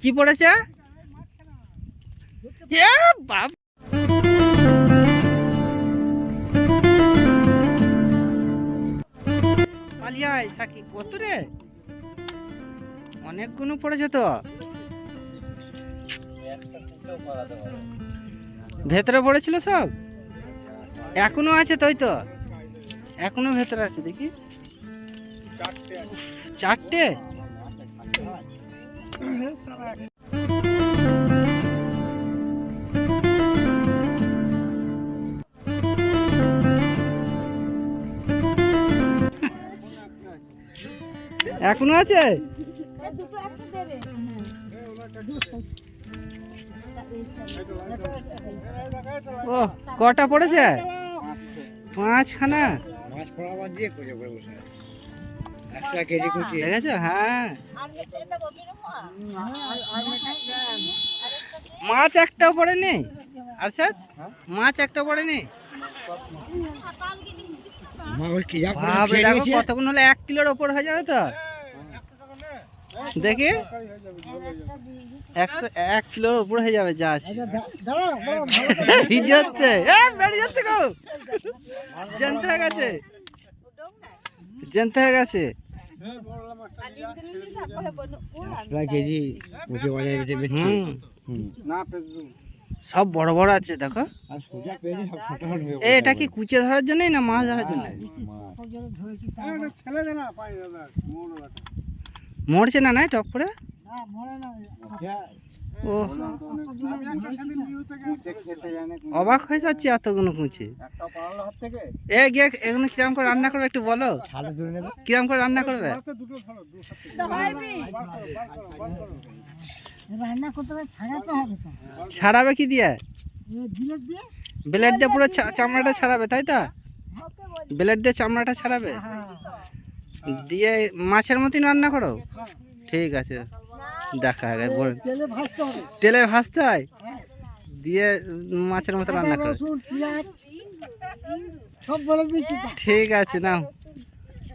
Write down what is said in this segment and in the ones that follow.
কি পড়েছে? বাপ পালিয়ায় সাকি কত রে? অনেকগুলো পড়েছে তো। ভেতরে পড়েছিল সব? এখনও আছে তাই তো। এখনও ভেতরে আছে, দেখি। চারটে? এখনও আছে ও কটা পড়েছে পাঁচখানা মাছ দিয়ে করে বসে। একশো কেজি কুচি। দেখেছ? হ্যাঁ। মাছ একটাও পড়েনি? আর স্যার মাছ একটাও পড়েনি। কতক্ষণ হলে এক কিলোর ওপর হয়ে যাবে তো? দেখি। একশো এক কিলোর উপর হয়ে যাবে যা ভিডিও হচ্ছে এ, যাচ্ছে গো। জানতে হয়ে গেছে। জানতে হয়ে গেছে। কেজি কুচি বাজারে বেটে বেটে হুম। হুম সব বড় বড় আছে দেখো। এ, এটা কি কুচে ধরার জন্যই না মাছ ধরার জন্য মরছে না না টক করে ও অবাক হয়ে যাচ্ছে এতগুলো কুচি। এগুলো কিরম করে রান্না করবে একটু বলো? কিরম করে রান্না করবে? রান্না করতে ছাড়াতে হবে ছাড়াবে কি দিয়ে? ব্লেড দিয়ে? পুরো চামড়াটা ছাড়াবে তাই তো? ব্লেড দিয়ে চামড়াটা ছাড়াবে? দিয়ে মাছের মতন রান্না করো? ঠিক আছে। দেখা হবে বল। তেলে ভাজতে হবে। তেলে ভাজতে হয়? দিয়ে মাছের মতো রান্না করো। ঠিক আছে নাও।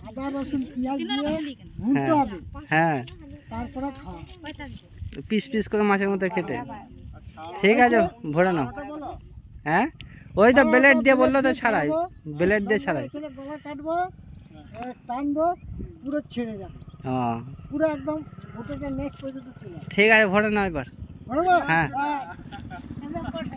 আদা রসুন পেঁয়াজ দিয়ে ভুনতে হ্যাঁ। হবে। হ্যাঁ। পিস পিস করে মাছের মতো খেটে ঠিক আছে ভরে নাও। হ্যাঁ? ওই তো ব্লেড দিয়ে বলল তো ছাড়াই। ব্লেড দিয়ে ছাড়াই। টানবো পুরো ছেড়ে যাবে। পুরো একদম ওটাকে নেক্সট পর্যন্ত ঠিক আছে ভরে নাও এবার। হ্যাঁ। হ্যাঁ।